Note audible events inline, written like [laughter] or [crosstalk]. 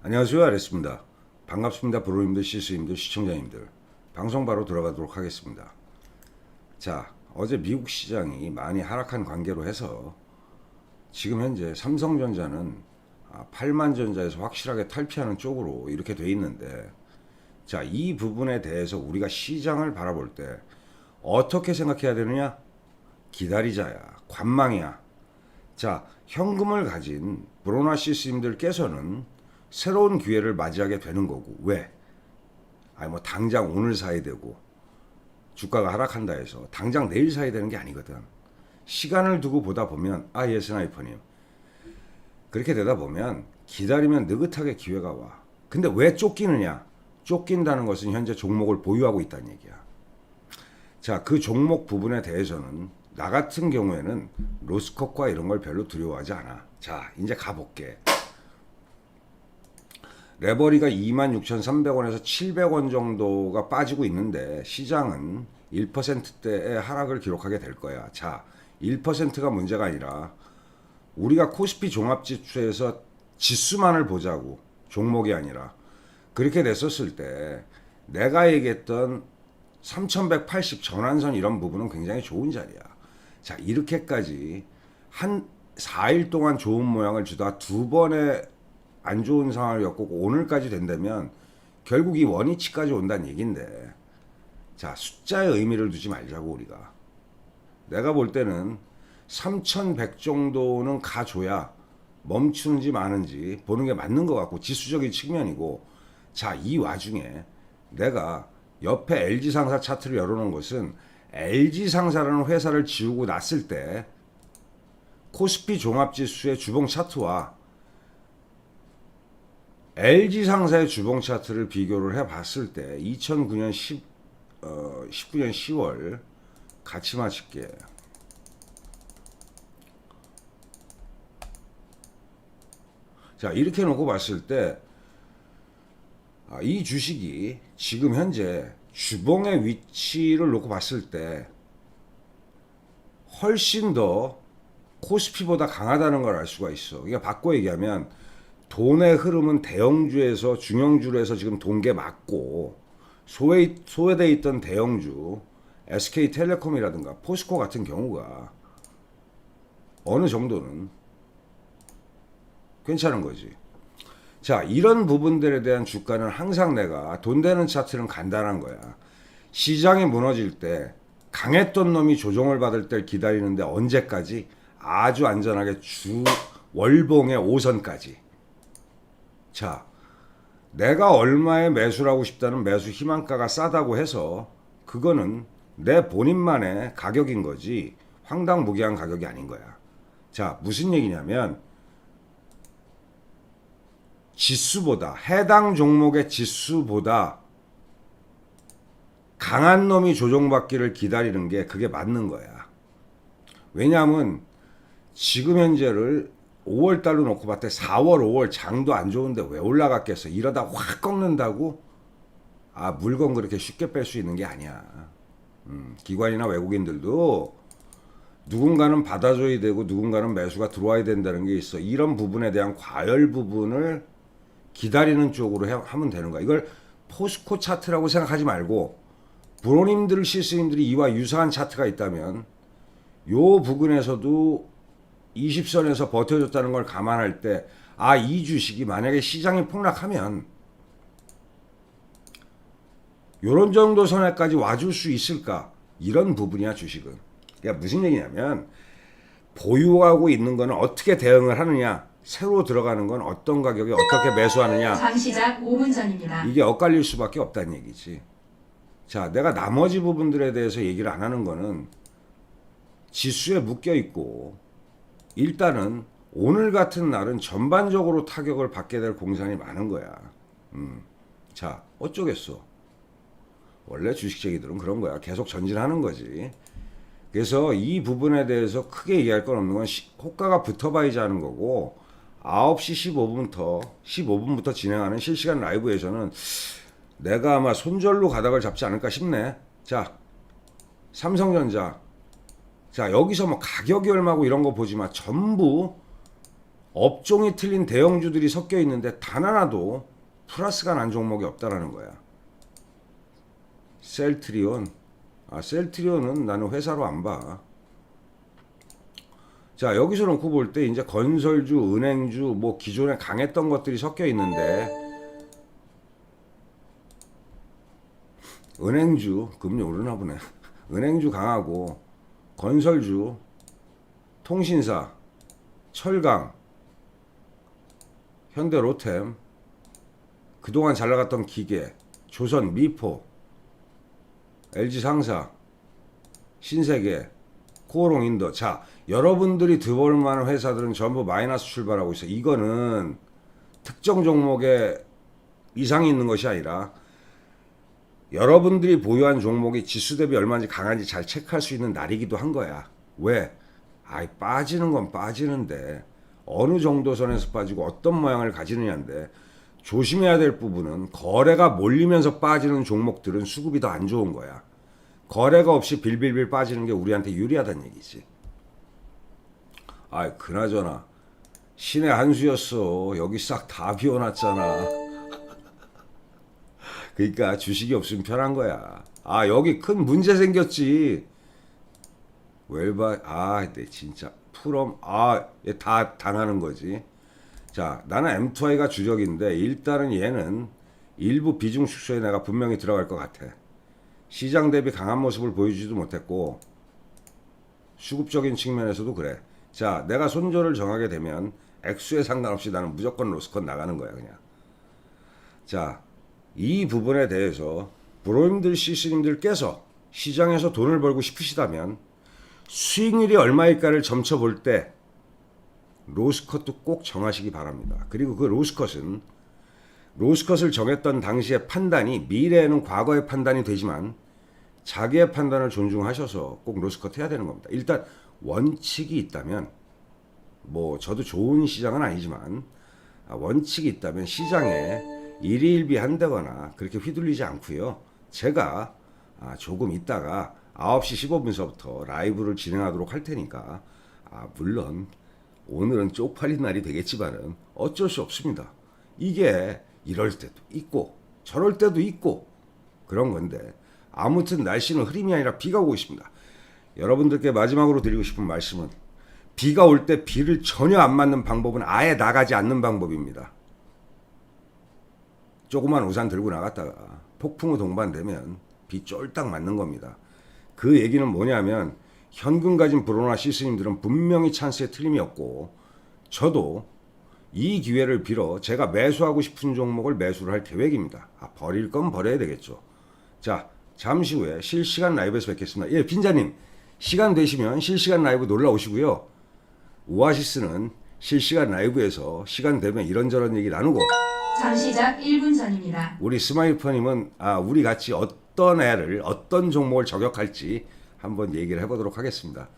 안녕하세요 아레스입니다. 반갑습니다 브로님들 시스님들 시청자님들 방송 바로 들어가도록 하겠습니다. 자 어제 미국 시장이 많이 하락한 관계로 해서 지금 현재 삼성전자는 아, 8만 전자에서 확실하게 탈피하는 쪽으로 이렇게 돼 있는데 자 이 부분에 대해서 우리가 시장을 바라볼 때 어떻게 생각해야 되느냐 기다리자야 관망이야 자, 현금을 가진 브로나 시스님들께서는 새로운 기회를 맞이하게 되는 거고 왜? 아니 뭐 당장 오늘 사야 되고 주가가 하락한다 해서 당장 내일 사야 되는 게 아니거든. 시간을 두고 보다 보면 아 예 스나이퍼님 그렇게 되다 보면 기다리면 느긋하게 기회가 와. 근데 왜 쫓기느냐? 쫓긴다는 것은 현재 종목을 보유하고 있다는 얘기야. 자, 그 종목 부분에 대해서는 나 같은 경우에는 로스컷과 이런 걸 별로 두려워하지 않아. 자, 이제 가볼게. 레버리가 26,300원에서 700원 정도가 빠지고 있는데 시장은 1%대의 하락을 기록하게 될 거야. 자, 1%가 문제가 아니라 우리가 코스피 종합지수에서 지수만을 보자고 종목이 아니라 그렇게 됐었을 때 내가 얘기했던 3180 전환선 이런 부분은 굉장히 좋은 자리야. 자, 이렇게까지 한 4일 동안 좋은 모양을 주다 두 번의 안 좋은 상황을 겪고 오늘까지 된다면 결국 이 원위치까지 온다는 얘긴데 자, 숫자의 의미를 두지 말자고 우리가. 내가 볼 때는 3100 정도는 가줘야 멈추는지 마는지 보는 게 맞는 것 같고 지수적인 측면이고 자, 이 와중에 내가 옆에 LG 상사 차트를 열어놓은 것은 LG 상사라는 회사를 지우고 났을 때 코스피 종합지수의 주봉 차트와 LG 상사의 주봉 차트를 비교를 해 봤을 때 2009년 10, 어, 19년 10월 같이 맞힐게. 자 이렇게 놓고 봤을 때 아, 이 주식이 지금 현재 주봉의 위치를 놓고 봤을 때 훨씬 더 코스피보다 강하다는 걸 알 수가 있어. 그러니까 바꿔 얘기하면 돈의 흐름은 대형주에서 중형주에서 지금 동계 맞고 소외 소외돼 있던 대형주 SK텔레콤이라든가 포스코 같은 경우가 어느 정도는 괜찮은 거지. 자, 이런 부분들에 대한 주가는 항상 내가 돈 되는 차트는 간단한 거야. 시장이 무너질 때 강했던 놈이 조정을 받을 때 기다리는데 언제까지 아주 안전하게 주 월봉의 5선까지. 자, 내가 얼마에 매수를 하고 싶다는 매수 희망가가 싸다고 해서 그거는 내 본인만의 가격인 거지 황당무계한 가격이 아닌 거야. 자, 무슨 얘기냐면 지수보다 해당 종목의 지수보다 강한 놈이 조정받기를 기다리는 게 그게 맞는 거야. 왜냐하면 지금 현재를 5월 달로 놓고 때 4월, 5월 장도 안 좋은데 왜 올라갔겠어? 이러다 확 꺾는다고? 아 물건 그렇게 쉽게 뺄 수 있는 게 아니야. 음, 기관이나 외국인들도 누군가는 받아줘야 되고 누군가는 매수가 들어와야 된다는 게 있어. 이런 부분에 대한 과열 부분을 기다리는 쪽으로 해- 하면 되는 거야. 이걸 포스코 차트라고 생각하지 말고 브로님들 실수님들이 이와 유사한 차트가 있다면 요 부근에서도 20선에서 버텨줬다는 걸 감안할 때 아 이 주식이 만약에 시장이 폭락하면 요런 정도 선에까지 와줄 수 있을까 이런 부분이야 주식은 그러니까 무슨 얘기냐면 보유하고 있는 거는 어떻게 대응을 하느냐 새로 들어가는 건 어떤 가격에 어떻게 매수하느냐 장시작 5분 전입니다. 이게 엇갈릴 수밖에 없다는 얘기지. 자, 내가 나머지 부분들에 대해서 얘기를 안 하는 거는 지수에 묶여 있고 일단은 오늘 같은 날은 전반적으로 타격을 받게 될 공산이 많은 거야. 음. 자, 어쩌겠어. 원래 주식쟁이들은 그런 거야. 계속 전진하는 거지. 그래서 이 부분에 대해서 크게 얘기할 건 없는 건 시- 호가가 붙어봐야지 하는 거고 9시 15분부터 15분부터 진행하는 실시간 라이브에서는 내가 아마 손절로 가닥을 잡지 않을까 싶네. 자, 삼성전자. 자, 여기서 뭐 가격이 얼마고 이런 거 보지 마. 전부 업종이 틀린 대형주들이 섞여 있는데 단 하나도 플러스가 난 종목이 없다라는 거야. 셀트리온. 아, 셀트리온은 나는 회사로 안 봐. 자, 여기서 놓고 볼 때 이제 건설주, 은행주, 뭐 기존에 강했던 것들이 섞여 있는데 은행주 금리 오르나 보네. [laughs] 은행주 강하고 건설주, 통신사, 철강, 현대로템, 그동안 잘 나갔던 기계, 조선, 미포, LG 상사, 신세계, 코오롱 인더. 자, 여러분들이 들어볼 만한 회사들은 전부 마이너스 출발하고 있어. 이거는 특정 종목에 이상이 있는 것이 아니라 여러분들이 보유한 종목이 지수 대비 얼마인지 강한지 잘 체크할 수 있는 날이기도 한 거야. 왜? 아이 빠지는 건 빠지는데 어느 정도 선에서 빠지고 어떤 모양을 가지느냐인데 조심해야 될 부분은 거래가 몰리면서 빠지는 종목들은 수급이 더 안 좋은 거야. 거래가 없이 빌빌빌 빠지는 게 우리한테 유리하다는 얘기지. 아, 그나저나 신의 한 수였어. 여기 싹 다 비워놨잖아. 그러니까 주식이 없으면 편한 거야. 아, 여기 큰 문제 생겼지. 웰바, 아, 내 진짜 풀엄, 아, 얘다 당하는 거지. 자, 나는 M2I가 주력인데 일단은 얘는 일부 비중 축소에 내가 분명히 들어갈 것 같아. 시장 대비 강한 모습을 보여주지도 못했고 수급적인 측면에서도 그래. 자, 내가 손절을 정하게 되면 액수에 상관없이 나는 무조건 로스컨 나가는 거야, 그냥. 자, 이 부분에 대해서 브로님들 시스님들께서 시장에서 돈을 벌고 싶으시다면 수익률이 얼마일까를 점쳐볼 때 로스컷도 꼭 정하시기 바랍니다. 그리고 그 로스컷은 로스컷을 정했던 당시의 판단이 미래에는 과거의 판단이 되지만 자기의 판단을 존중하셔서 꼭 로스컷 해야 되는 겁니다. 일단 원칙이 있다면 뭐 저도 좋은 시장은 아니지만 아, 원칙이 있다면 시장에 일희일비 한다거나 그렇게 휘둘리지 않고요. 제가 아, 조금 있다가 9시 15분서부터 라이브를 진행하도록 할 테니까 아, 물론 오늘은 쪽팔린 날이 되겠지만은 어쩔 수 없습니다. 이게 이럴 때도 있고 저럴 때도 있고 그런 건데 아무튼 날씨는 흐림이 아니라 비가 오고 있습니다. 여러분들께 마지막으로 드리고 싶은 말씀은 비가 올 때 비를 전혀 안 맞는 방법은 아예 나가지 않는 방법입니다. 조그만 우산 들고 나갔다가 폭풍우 동반되면 비 쫄딱 맞는 겁니다. 그 얘기는 뭐냐면 현금 가진 브로나 시스님들은 분명히 찬스에 틀림이 없고 저도 이 기회를 빌어 제가 매수하고 싶은 종목을 매수를 할 계획입니다. 아, 버릴 건 버려야 되겠죠. 자, 잠시 후에 실시간 라이브에서 뵙겠습니다. 예, 빈자님, 시간 되시면 실시간 라이브 놀러 오시고요. 오아시스는 실시간 라이브에서 시간 되면 이런저런 얘기 나누고 잠시작 1분 전입니다. 우리 스마일퍼님은 아, 우리 같이 어떤 애를 어떤 종목을 저격할지 한번 얘기를 해보도록 하겠습니다.